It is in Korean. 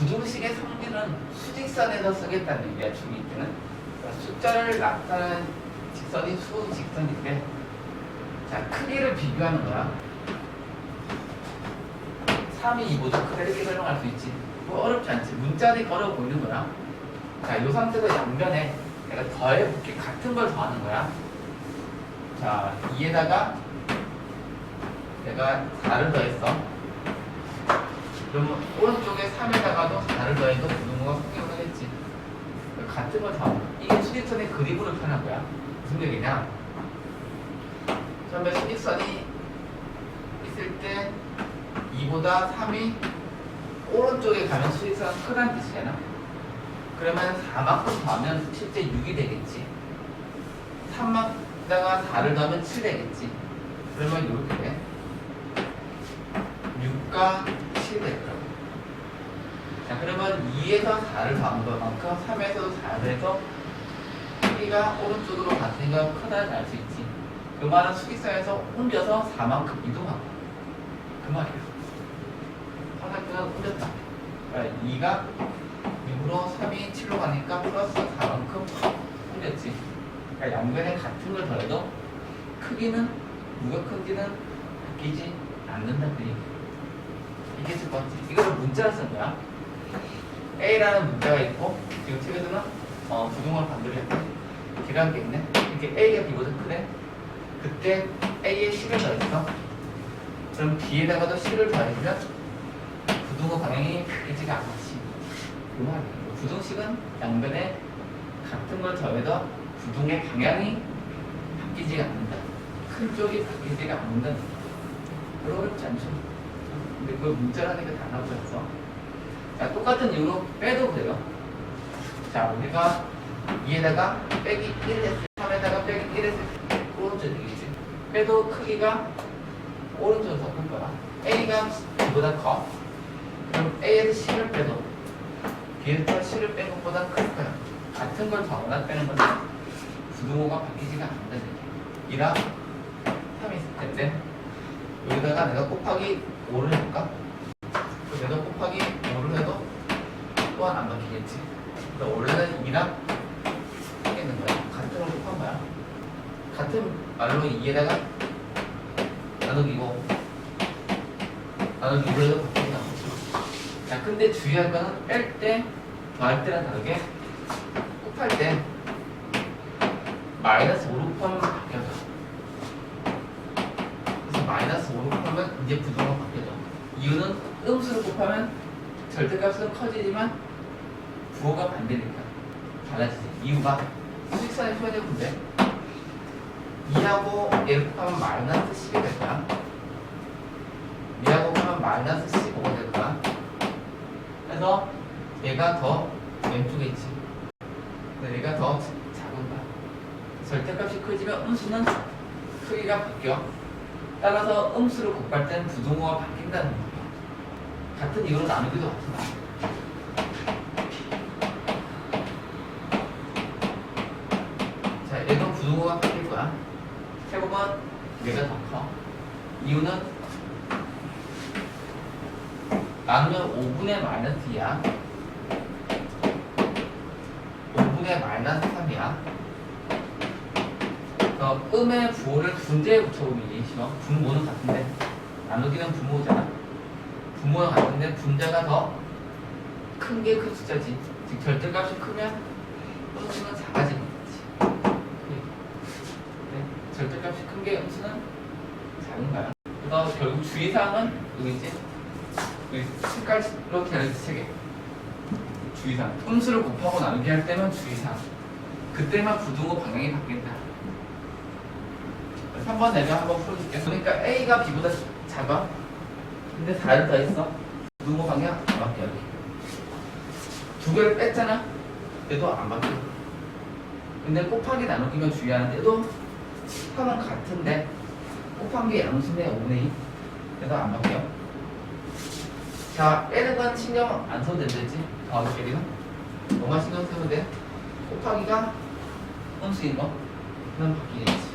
부등식의 성질은 수직선에서 쓰겠다는 얘기야 중위 때는. 그러니까 숫자를 나타내는 직선이 수 직선인데 자 크기를 비교하는 거야. 3이 2보다 크다 이렇게 설명할 수 있지. 뭐 어렵지 않지. 문자니까 어려워 보이는 거야 자이 상태에서 양변에 내가 더해 볼게. 같은 걸 더하는 거야. 자 2에다가 내가 4를 더했어 그러면 오른쪽에 3에다가도 4를 더해도 부등호가 성격을 하겠지 같은 걸 더. 이게 수직선의 그림으로 표현한 거야. 무슨 얘기냐? 처음에 수직선이 있을 때 2보다 3이 오른쪽에 가면 수직선 크다는 뜻이잖아. 그러면 4만큼 더하면 실제 6이 되겠지. 3만다가 4를 더하면 7 되겠지. 그러면 이렇게 돼. 6과 7 되더라고. 자 그러면 2에서 4를 더한 것만큼 3에서도 4를 해서 크기가 오른쪽으로 같으니까 크다는 알 수 있지. 그 말은 수직선에서 옮겨서 4만큼 이동하고. 그 말이에요. 화살표는 옮겼다. 그러니까 2가 6으로 3이 7로 가니까 플러스 4만큼 옮겼지. 그러니까 양변에 같은 걸 더해도 크기는 무게 크기는 바뀌지 않는다 그 얘기 이게 첫 번째 이거를 문자로 쓴 거야 A라는 문자가 있고 지금 책에서는 어, 부등호를 반대로 했고 계란 게 있네. 이렇게 A가 B보다 크네. 그때 A에 C를 더했어 그럼 B에다가도 C를 더해주면 부등호 방향이 바뀌지가 않지. 그 말이에요. 부등식은 양변에 같은 걸 더해도 부등의 방향이 바뀌지가 않는다. 큰 쪽이 바뀌지가 않는다 별로 어렵지 않죠 근데 그걸 문자로 하니까 다 나오셨어 자, 똑같은 이유로 빼도 돼요. 자, 우리가 2에다가 빼기 1 했을 때, 3에다가 빼기 1 했을 때, 오른쪽 되겠지. 빼도 크기가 오른쪽으로 섞을 거야. A가 B보다 커. 그럼 A에서 C를 빼도 B에서 C를 뺀 것보다 클 거야. 같은 걸 더하거나 빼는 건데, 부등호가 바뀌지가 않는다. 이랑 3이 있을 텐데, 여기다가 내가 곱하기 5를 해볼까? 내가 곱하기 5를 해도 또한 안 바뀌겠지. 그러니까 원래는 2랑 하겠는 거야. 같은 걸 곱한 거야. 같은 말로 2에다가 나누기고 나누기 5를 해도 바뀌지 않고. 자, 근데 주의할 거는 뺄 때, 더할 때랑 다르게 곱할 때 마이너스 5로 곱하면 마이너스 5로 곱하면 이제 부등호가 바뀌어져. 이유는 음수를 곱하면 절대값은 커지지만 부호가 반대니까 달라지지. 이유가 표현해보면 돼. 2하고 얘를 곱하면 마이너스 10이 될 거야. 2하고 곱하면 마이너스 15가 될 거야. 그래서 얘가 더 왼쪽에 있지. 얘가 더 작은 거야. 절대값이 커지면 음수는 크기가 바뀌어. 따라서 음수를 곱할 땐 부등호가 바뀐다는 거야. 같은 이유로 나누기도 같은 자, 얘도 부등호가 바뀔 거야. 해보면 얘가 더 커. 이유는 나누면 5분의 마이너스 2야. 5분의 마이너스 3이야. 어, 음의 부호를 분자에 붙여보면 이게 싫어. 분모는 같은데 나누기는 분모잖아. 분모는 같은데 분자가 더 큰 게 큰 숫자지. 즉 절대값이 크면 음수는 작아지는 거지. 네, 절대값이 큰 게 음수는 작은 거야. 그래서 결국 주의사항은 여기 있지. 여기 색깔로 되어있지 세 개. 주의사항. 음수를 곱하고 나누기 할 때만 주의사항. 그때만 부등호 방향이 바뀐다. 3번 내가 한번 풀어줄게. 그러니까 A가 B보다 작아. 근데 4를 더했어. 부등호 방향 안 바뀌어. 여기. 두 개를 뺐잖아. 얘도 안 바뀌어. 근데 곱하기 나누기만 주의하는데 얘도 합은 같은데 곱한 게 양수네 5분의 2. 얘도 안 바뀌어. 자, 건 신경 안 써도 된다지. 더하기 빼기는. 뭐만 신경 쓰면 돼? 곱하기가 음수인 거. 는 바뀌겠지.